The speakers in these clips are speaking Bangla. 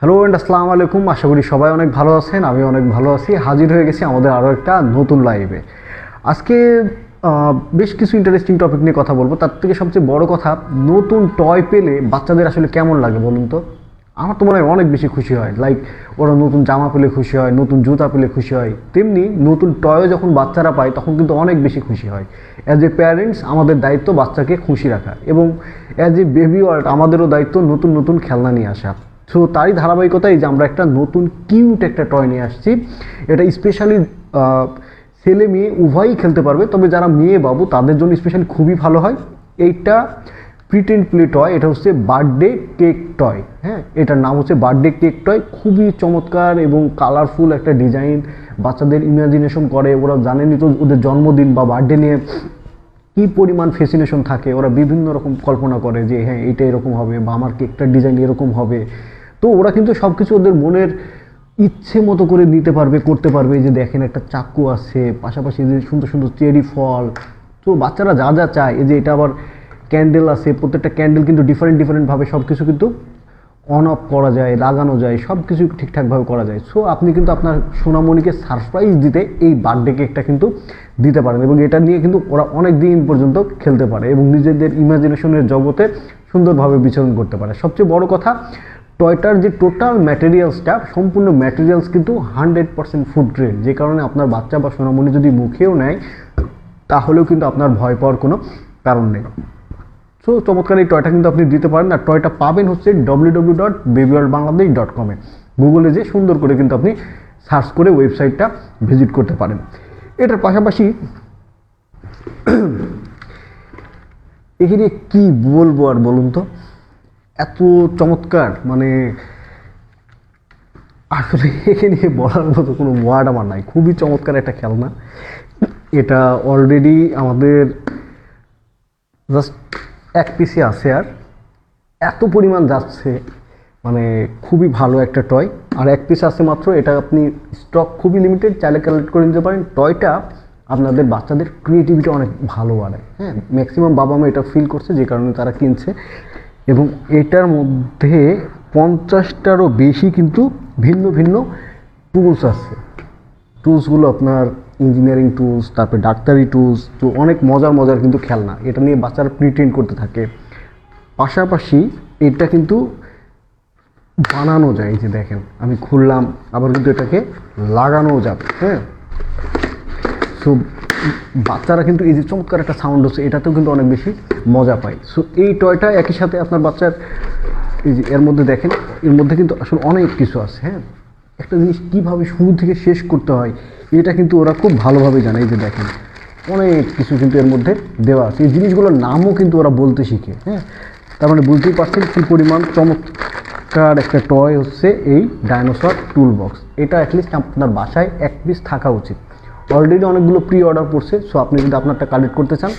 হ্যালো অ্যান্ড আসসালামু আলাইকুম। আশা করি সবাই অনেক ভালো আছেন, আমি অনেক ভালো আছি। হাজির হয়ে গেছি আমাদের আরও একটা নতুন লাইভে আজকে বেশ কিছু ইন্টারেস্টিং টপিক নিয়ে কথা বলব। তার থেকে সবচেয়ে বড় কথা, নতুন টয় পেলে বাচ্চাদের আসলে কেমন লাগে বলুন তো? আমার তো মনে হয় অনেক বেশি খুশি হয়। লাইক ওরা নতুন জামা পেলে খুশি হয়, নতুন জুতা পেলে খুশি হয়। তেমনি নতুন টয়ও যখন বাচ্চারা পায়, তখন কিন্তু অনেক বেশি খুশি হয়। অ্যাজ এ প্যারেন্টস আমাদের দায়িত্ব বাচ্চাকে খুশি রাখা এবং অ্যাজ এ বেবি ওয়ার্ল্ড আমাদেরও দায়িত্ব নতুন নতুন খেলনা নিয়ে আসা। সো তারই ধারাবাহিকতায় যে আমরা একটা নতুন কিউট একটা টয় নিয়ে আসছি। এটা স্পেশালি ছেলে মেয়ে উভয়ই খেলতে পারবে। তবে যারা মেয়ে বাবু, তাদের জন্য স্পেশালি খুবই ভালো হয়। এইটা প্রিটেন্ট প্লে টয় এটা হচ্ছে বার্থডে কেক টয় হ্যাঁ এটার নাম হচ্ছে বার্থডে কেক টয় খুবই চমৎকার এবং কালারফুল একটা ডিজাইন বাচ্চাদের ইমাজিনেশন করে, ওরা জানেনই তো ওদের জন্মদিন বা বার্থডে নিয়ে। কি পরিমাণ ফেসিনেশন থাকে, ওরা বিভিন্ন রকম কল্পনা করে যে হ্যাঁ এটা এরকম হবে বা আমার কেকটার ডিজাইন এরকম হবে। তো ওরা কিন্তু সব কিছু ওদের মনের ইচ্ছে মতো করে নিতে পারবে, করতে পারবে। যে দেখেন একটা চাকু আছে, পাশাপাশি যে সুন্দর সুন্দর চেরি ফল। তো বাচ্চারা যা যা চায়, এই যে এটা আবার ক্যান্ডেল আছে, প্রত্যেকটা ক্যান্ডেল কিন্তু ডিফারেন্ট ডিফারেন্টভাবে সব কিছু কিন্তু অন অফ করা যায় লাগানো যায় সব কিছু ঠিকঠাকভাবে করা যায়। সো আপনি কিন্তু আপনার সোনামণিকে সারপ্রাইজ দিতে এই বার্থডে কেকটা কিন্তু দিতে পারেন এবং এটা নিয়ে কিন্তু ওরা অনেক দিন পর্যন্ত খেলতে পারে এবং নিজেদের ইমাজিনেশনের জগতে সুন্দরভাবে বিচরণ করতে পারে। সবচেয়ে বড় কথা টয়টার যে টোটাল ম্যাটেরিয়ালসটা সম্পূর্ণ ম্যাটেরিয়ালস কিন্তু হান্ড্রেড পার্সেন্ট ফুড গ্রেড যে কারণে আপনার বাচ্চা বা সোনামণি যদি মুখেও নেয়, তাহলেও কিন্তু আপনার ভয় পাওয়ার কোনো কারণ নেই। সো চমৎকার এই টয়টা কিন্তু আপনি দিতে পারেন। আর টয়টা পাবেন হচ্ছে W W dot baby world Bangladesh dot কমে গুগলে যে সুন্দর করে কিন্তু আপনি সার্চ করে ওয়েবসাইটটা ভিজিট করতে পারেন। এটার পাশাপাশি এখানে কি বলব আর বলুন তো? এত চমৎকার মানে আসলে এখানে বলার মতো কোনো ওয়ার্ড আমার নাই। খুবই চমৎকার একটা খেলনা। এটা অলরেডি আমাদের জাস্ট এক পিসে আছে আর। এত পরিমাণ যাচ্ছে মানে খুবই ভালো একটা টয় আর এক পিস আছে মাত্র, এটা আপনি স্টক খুবই লিমিটেড চাইলে কালেক্ট করে নিতে পারেন। টয়টা আপনাদের বাচ্চাদের ক্রিয়েটিভিটি অনেক ভালো বাড়ায়। হ্যাঁ ম্যাক্সিমাম বাবা মা এটা ফিল করছে, যে কারণে তারা কিনছে। এবং এটার মধ্যে পঞ্চাশটারও বেশি কিন্তু ভিন্ন ভিন্ন টুলস আছে। টুলসগুলো আপনার ইঞ্জিনিয়ারিং টুলস তারপরে ডাক্তারি টুলস তো অনেক মজার মজার কিন্তু খেলনা। এটা নিয়ে বাচ্চারা প্রিটেন্ড করতে থাকে। পাশাপাশি এটা কিন্তু বানানো যায় এই যে দেখেন, আমি খুললাম, আবার কিন্তু এটাকে লাগানোও যাবে হ্যাঁ? সো বাচ্চারা কিন্তু এই যে চমৎকার একটা সাউন্ড হচ্ছে, এটাতেও কিন্তু অনেক বেশি মজা পায়। সো এই টয়টা একই সাথে আপনার বাচ্চার, এই যে এর মধ্যে দেখেন, এর মধ্যে কিন্তু আসলে অনেক কিছু আছে হ্যাঁ? একটা জিনিস কীভাবে শুরু থেকে শেষ করতে হয়, এটা কিন্তু ওরা খুব ভালোভাবে জানে, এই যে দেখেন। অনেক কিছু কিন্তু এর মধ্যে দেওয়া আছে। এই জিনিসগুলোর নামও কিন্তু ওরা বলতে শিখে হ্যাঁ? তার মানে বুঝতেই পারছেন কী পরিমাণ চমৎকার একটা টয় হচ্ছে এই ডাইনোসর টুল বক্স এটা অ্যাটলিস্ট আপনার বাসায় এক পিস থাকা উচিত। অলরেডি অনেকগুলো প্রি অর্ডার পড়ছে সো আপনি যদি আপনারটা কালেক্ট করতে চান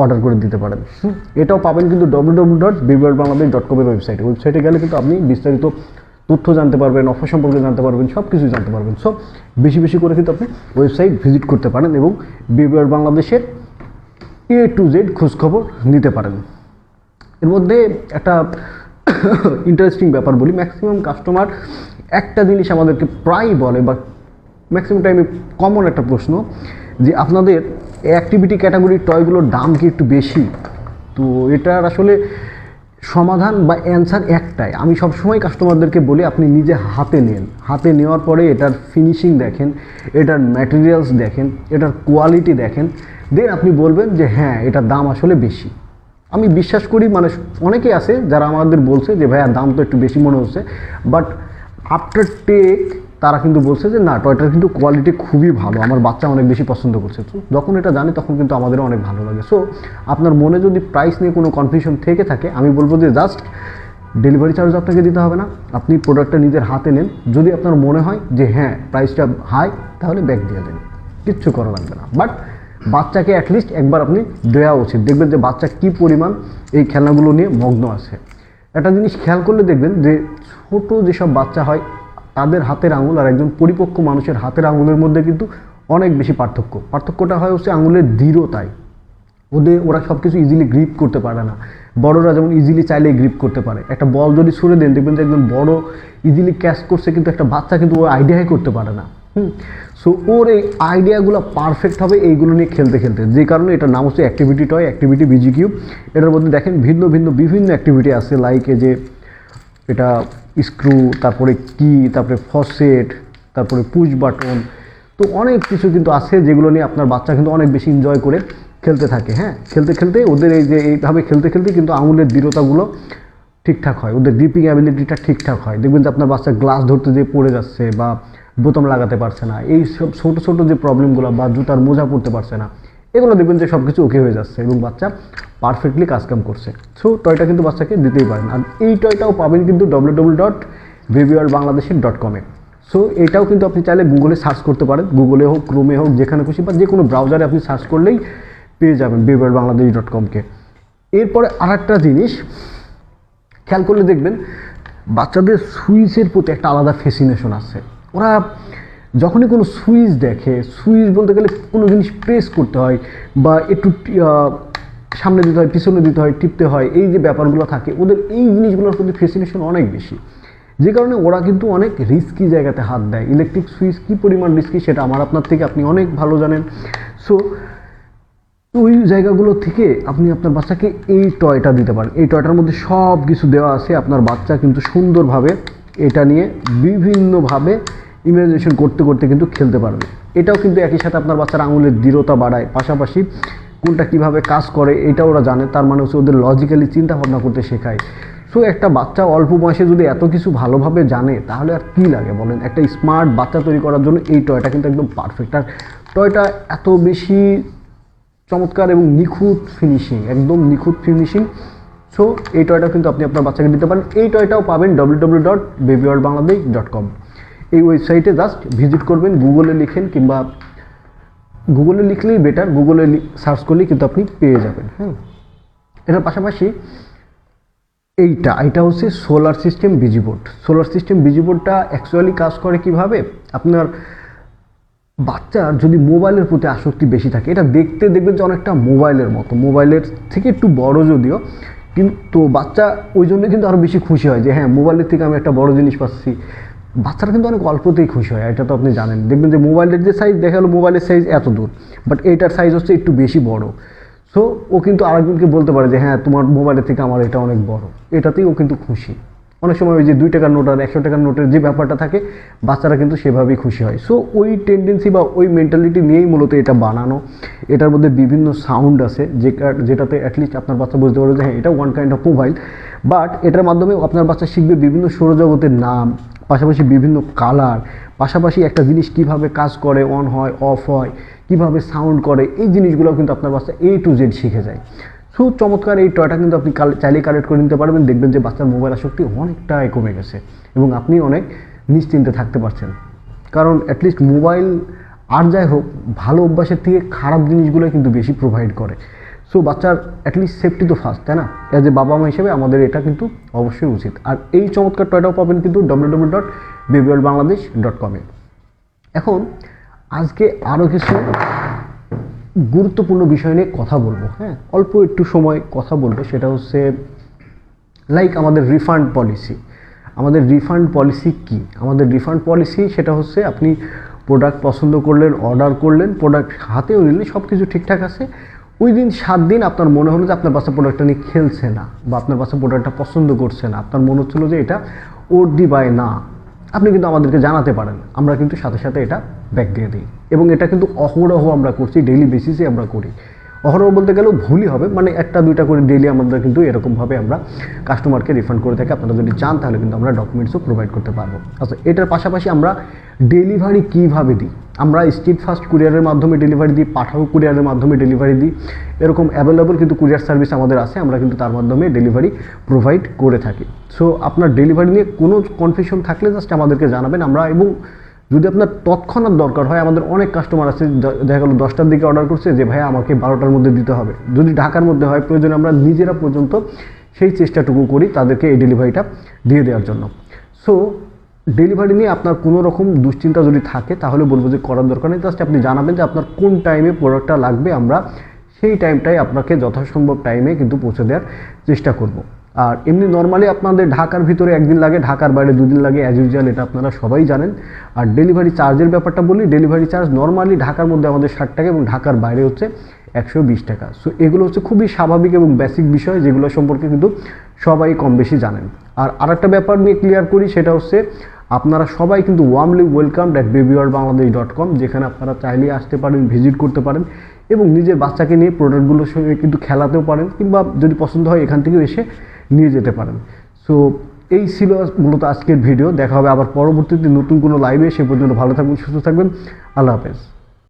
অর্ডার করে দিতে পারেন। এটাও পাবেন কিন্তু W W dot BBR Bangladesh dot কমের ওয়েবসাইটে ওয়েবসাইটে গেলে কিন্তু আপনি বিস্তারিত তথ্য জানতে পারবেন অফার সম্পর্কে জানতে পারবেন সব কিছু জানতে পারবেন। সো বেশি বেশি করে কিন্তু আপনি ওয়েবসাইট ভিজিট করতে পারেন এবং বিবিআর বাংলাদেশের এ টু জেড খোঁজখবর নিতে পারেন। এর মধ্যে একটা ইন্টারেস্টিং ব্যাপার বলি ম্যাক্সিমাম কাস্টমার একটা জিনিস আমাদেরকে প্রায় বলে বা ম্যাক্সিমাম টাইমে কমন একটা প্রশ্ন, যে আপনাদের অ্যাক্টিভিটি ক্যাটাগরির টয়গুলোর দাম কি একটু বেশি? তো এটার আসলে সমাধান বা অ্যান্সার একটাই। আমি সবসময় কাস্টমারদেরকে বলি, আপনি নিজে হাতে নেন। হাতে নেওয়ার পরে এটার ফিনিশিং দেখেন, এটার ম্যাটেরিয়ালস দেখেন, এটার কোয়ালিটি দেখেন। দেন আপনি বলবেন যে হ্যাঁ এটার দাম আসলে বেশি। আমি বিশ্বাস করি মানে অনেকেই আছে যারা আমাদের বলছে যে, ভাইয়া, দাম তো একটু বেশি মনে হচ্ছে। বাট আফটার টেক তারা কিন্তু বলছে যে, না টয়টার কিন্তু কোয়ালিটি খুবই ভালো। আমার বাচ্চা অনেক বেশি পছন্দ করছে। তো যখন এটা জানি, তখন কিন্তু আমাদের অনেক ভালো লাগে। সো আপনার মনে যদি প্রাইস নিয়ে কোনো কনফিউশন থেকে থাকে, আমি বলব যে, জাস্ট ডেলিভারি চার্জ আপনাকে দিতে হবে না। আপনি প্রোডাক্টটা নিজের হাতে নেন। যদি আপনার মনে হয় যে হ্যাঁ প্রাইসটা হাই তাহলে ব্যাক দিয়ে দেন। কিচ্ছু করা লাগবে না। বাট বাচ্চাকে অ্যাটলিস্ট একবার আপনি দেওয়া উচিত। দেখবেন যে, বাচ্চা কি পরিমাণ এই খেলনাগুলো নিয়ে মগ্ন আছে। একটা জিনিস খেয়াল করলে দেখবেন যে, ছোট যেসব বাচ্চা হয় তাদের হাতের আঙুল আর একজন পরিপক্ক মানুষের হাতের আঙুলের মধ্যে কিন্তু অনেক বেশি পার্থক্য। পার্থক্যটা হয় হচ্ছে আঙুলের দৃঢ়তায়। ওদের, ওরা সব কিছু ইজিলি গ্রিপ করতে পারে না। বড়রা যেমন ইজিলি চাইলে গ্রিপ করতে পারে। একটা বল যদি ছুড়ে দেন, দেখবেন যে একজন বড় ইজিলি ক্যাচ করছে কিন্তু একটা বাচ্চা কিন্তু ও আইডিয়াই করতে পারে না। হুম? সো ওর এই আইডিয়াগুলো পারফেক্ট হবে এইগুলো নিয়ে খেলতে খেলতে। যে কারণে এটার নাম হচ্ছে activity toy activity busy cube এটার মধ্যে দেখেন ভিন্ন ভিন্ন, বিভিন্ন অ্যাক্টিভিটি আছে। লাইক যে, এটা স্ক্রু তারপরে কি তারপরে ফসেট তারপরে পুশ বাটন তো অনেক কিছু কিন্তু আছে যেগুলো নিয়ে আপনার বাচ্চা কিন্তু অনেক বেশি এনজয় করে খেলতে থাকে হ্যাঁ? খেলতে খেলতে ওদের এই যে এইভাবে খেলতে খেলতে কিন্তু আঙুলের দৃঢ়তাগুলো ঠিকঠাক হয়, ওদের গ্রিপিং অ্যাবিলিটিটা ঠিকঠাক হয়। দেখবেন যে আপনার বাচ্চা গ্লাস ধরতে যেয়ে পড়ে যাচ্ছে বা বোতাম লাগাতে পারছে না। এই সব ছোটো ছোটো যে প্রবলেমগুলো বা জুতার মোজা পড়তে পারছে না এগুলো দেখবেন যে সব কিছু ওকে হয়ে যাচ্ছে এবং বাচ্চা পারফেক্টলি কাজকাম করছে। সো টয়টা কিন্তু বাচ্চাকে দিতেই পারেন। আর এই টয়টাও পাবেন কিন্তু ডব্লিউ ডব্লিউ ডট ভিভিআর বাংলাদেশের ডট কমে সো এটাও কিন্তু আপনি চাইলে গুগলে সার্চ করতে পারেন। গুগলে হোক ক্রোমে হোক, যেখানে খুশি বা যে কোনো ব্রাউজারে আপনি সার্চ করলেই পেয়ে যাবেন ভিভিআর বাংলাদেশ ডট কমকে এরপরে আরেকটা জিনিস, খেয়াল করলে দেখবেন বাচ্চাদের সুইচের প্রতি একটা আলাদা ফেসিনেশন আছে। ওরা যখনই কোনো সুইচ দেখে, সুইচ বলতে গেলে কোনো জিনিস প্রেস করতে হয় বা একটু সামনে দিতে হয়, পিছনে দিতে হয়, টিপতে হয়, এই যে ব্যাপারগুলো থাকে, ওদের এই জিনিসগুলোর প্রতি ফেসিনেশন অনেক বেশি। যে কারণে ওরা কিন্তু অনেক রিস্কি জায়গাতে হাত দেয়। ইলেকট্রিক সুইচ কী পরিমাণ রিস্কি সেটা আমার আপনার থেকে আপনি অনেক ভালো জানেন। সো ওই জায়গাগুলো থেকে আপনি আপনার বাচ্চাকে এই টয়টা দিতে পারেন। এই টয়টার মধ্যে সব কিছু দেওয়া আছে। আপনার বাচ্চা কিন্তু সুন্দরভাবে এটা নিয়ে বিভিন্নভাবে ইমাজিনেশন করতে করতে কিন্তু খেলতে পারবে। এটাও কিন্তু একই সাথে আপনার বাচ্চার আঙুলের দৃঢ়তা বাড়ায়। পাশাপাশি কোনটা কীভাবে কাজ করে এটা ওরা জানে। তার মানে হচ্ছে ওদের লজিক্যালি চিন্তা ভাবনা করতে শেখায়। সো একটা বাচ্চা অল্প বয়সে যদি এত কিছু ভালোভাবে জানে, তাহলে আর কী লাগে বলেন? একটা স্মার্ট বাচ্চা তৈরি করার জন্য এই টয়টা কিন্তু একদম পারফেক্ট আর টয়টা এত বেশি চমৎকার এবং নিখুঁত ফিনিশিং একদম নিখুঁত ফিনিশিং সো এই টয়টা কিন্তু আপনি আপনার বাচ্চাকে দিতে পারেন। এই টয়টাও পাবেন W dot baby world Bangladesh dot com এই ওয়েবসাইটে জাস্ট ভিজিট করবেন গুগলে লিখেন কিংবা গুগলে লিখলেই বেটার গুগলে সার্চ করলেই কিন্তু আপনি পেয়ে যাবেন হ্যাঁ। এটার পাশাপাশি এইটা, এটা হচ্ছে solar system busy board solar system বিজিবোর্ডটা actually কাজ করে কীভাবে? আপনার বাচ্চার যদি মোবাইলের প্রতি আসক্তি বেশি থাকে, এটা দেখতে দেখবেন যে অনেকটা মোবাইলের মতো, মোবাইলের থেকে একটু বড় যদিও, কিন্তু বাচ্চা ওই জন্য কিন্তু আরও বেশি খুশি হয় যে হ্যাঁ মোবাইলের থেকে আমি একটা বড় জিনিস পাচ্ছি। বাচ্চারা কিন্তু অনেক অল্পতেই খুশি হয়, এটা তো আপনি জানেন। দেখবেন যে মোবাইলের যে সাইজ দেখা গেলো মোবাইলের সাইজ এত দূর বাট এইটার সাইজ হচ্ছে একটু বেশি বড়। সো ও কিন্তু আরেকজনকে বলতে পারে যে হ্যাঁ তোমার মোবাইলের থেকে আমার এটা অনেক বড়। এটাতেই ও কিন্তু খুশি। অনেক সময় ওই যে দুই টাকার নোট আর একশো টাকার নোটের যে ব্যাপারটা থাকে, বাচ্চারা কিন্তু সেভাবেই খুশি হয়। সো ওই টেন্ডেন্সি বা ওই মেন্টালিটি নিয়েই মূলত এটা বানানো। এটার মধ্যে বিভিন্ন সাউন্ড আছে, যে যেটাতে অ্যাটলিস্ট আপনার বাচ্চা বুঝতে পারবে যে হ্যাঁ এটা one kind of mobile but এটার মাধ্যমে আপনার বাচ্চা শিখবে বিভিন্ন সৌরজগতের নাম পাশাপাশি বিভিন্ন কালার পাশাপাশি একটা জিনিস কীভাবে কাজ করে অন হয় অফ হয়, কীভাবে সাউন্ড করে, এই জিনিসগুলো কিন্তু আপনার বাচ্চা এ টু জেড শিখে যায়। সো চমৎকার এই টয়টা কিন্তু আপনি চাইলে কালেক্ট করে নিতে পারবেন। দেখবেন যে বাচ্চার মোবাইল আসক্তি অনেকটাই কমে গেছে এবং আপনি অনেক নিশ্চিন্তে থাকতে পারছেন। কারণ অ্যাটলিস্ট মোবাইল আর যাই হোক, ভালো অভ্যাসের থেকে খারাপ জিনিসগুলো কিন্তু বেশি প্রোভাইড করে। সো বাচ্চার অ্যাটলিস্ট সেফটি তো ফার্স্ট তাই না? অ্যাজ এ বাবা মা হিসেবে আমাদের এটা কিন্তু অবশ্যই উচিত। আর এই চমৎকার টয়টাও পাবেন কিন্তু ডব্লিউ ডট বাংলাদেশ ডট কমে এখন, আজকে আরও কিছু গুরুত্বপূর্ণ বিষয় নিয়ে কথা বলব হ্যাঁ? অল্প একটু সময় কথা বলব, সেটা হচ্ছে লাইক আমাদের রিফান্ড পলিসি আমাদের রিফান্ড পলিসি কি? আমাদের রিফান্ড পলিসি সেটা হচ্ছে আপনি প্রোডাক্ট পছন্দ করলেন অর্ডার করলেন প্রোডাক্ট হাতেও নিলেন সব কিছু ঠিকঠাক আছে। ওই দিন সাত দিন আপনার মনে হলো যে আপনার বাচ্চা প্রোডাক্টটা নিয়ে খেলছে না বা আপনার বাচ্চা প্রোডাক্টটা পছন্দ করছে না। আপনার মনে হচ্ছিল যে এটা ওর ডিবাই না। আপনি কিন্তু আমাদেরকে জানাতে পারেন। আমরা কিন্তু সাথে সাথে এটা ব্যাক দিয়ে দিই। এবং এটা কিন্তু অহরহ আমরা করছি ডেইলি বেসিসে আমরা করি। অহরহ বলতে গেলেও ভুলই হবে। মানে একটা, দুইটা করে ডেইলি আমাদের কিন্তু এরকমভাবে আমরা কাস্টমারকে রিফান্ড করে থাকি। আপনারা যদি চান, তাহলে কিন্তু আমরা ডকুমেন্টসও প্রোভাইড করতে পারব। আচ্ছা এটার পাশাপাশি আমরা ডেলিভারি কীভাবে দিই? আমরা স্ট্রিট ফাস্ট কুরিয়ারের মাধ্যমে ডেলিভারি দিই পাঠাও কুরিয়ারের মাধ্যমে ডেলিভারি দিই। এরকম অ্যাভেলেবল কিন্তু কুরিয়ার সার্ভিস আমাদের আছে। আমরা কিন্তু তার মাধ্যমে ডেলিভারি প্রোভাইড করে থাকি। সো আপনার ডেলিভারি নিয়ে কোনো কনফিউশন থাকলে জাস্ট আমাদেরকে জানাবেন। আমরা এবং যদি আপনার তৎক্ষণাৎ দরকার হয়, আমাদের অনেক কাস্টমার আছে দেখা গেলো দশটার দিকে অর্ডার করছে, যে ভাই আমাকে বারোটার মধ্যে দিতে হবে। যদি ঢাকার মধ্যে হয়, প্রয়োজনে আমরা নিজেরা পর্যন্ত সেই চেষ্টাটুকু করি তাদেরকে এই ডেলিভারিটা দিয়ে দেওয়ার জন্য। সো ডেলিভারি নিয়ে আপনার কোনো রকম দুশ্চিন্তা যদি থাকে, তাহলে বলব যে করার দরকার নেই। জাস্ট আপনি জানাবেন যে আপনার কোন টাইমে প্রোডাক্টটা লাগবে, আমরা সেই টাইমটাই আপনাকে যথাসম্ভব টাইমে কিন্তু পৌঁছে দেওয়ার চেষ্টা করব। আর এমনি নর্মালি আপনাদের ঢাকার ভিতরে একদিন লাগে, ঢাকার বাইরে দুদিন লাগে অ্যাজ ইউজুয়াল এটা আপনারা সবাই জানেন। আর ডেলিভারি চার্জের ব্যাপারটা বলি ডেলিভারি চার্জ নর্মালি ঢাকার মধ্যে আমাদের ষাট টাকা এবং ঢাকার বাইরে হচ্ছে একশো বিশ টাকা। সো এগুলো হচ্ছে খুবই স্বাভাবিক এবং বেসিক বিষয়, যেগুলো সম্পর্কে কিন্তু সবাই কম বেশি জানেন। আর আরেকটা ব্যাপার নিয়ে ক্লিয়ার করি, সেটা হচ্ছে আপনারা সবাই কিন্তু warmly welcome that baby world Bangladesh dot com যেখানে আপনারা চাইলে আসতে পারেন ভিজিট করতে পারেন এবং নিজের বাচ্চাকে নিয়ে প্রোডাক্টগুলোর সঙ্গে কিন্তু খেলাতেও পারেন, কিংবা যদি পছন্দ হয় এখান থেকেও এসে নিয়ে যেতে পারেন। সো এই ছিল মূলত আজকের ভিডিও দেখা হবে আবার পরবর্তীতে নতুন কোনো লাইভে সে পর্যন্ত ভালো থাকবেন সুস্থ থাকবেন। আল্লাহ হাফেজ।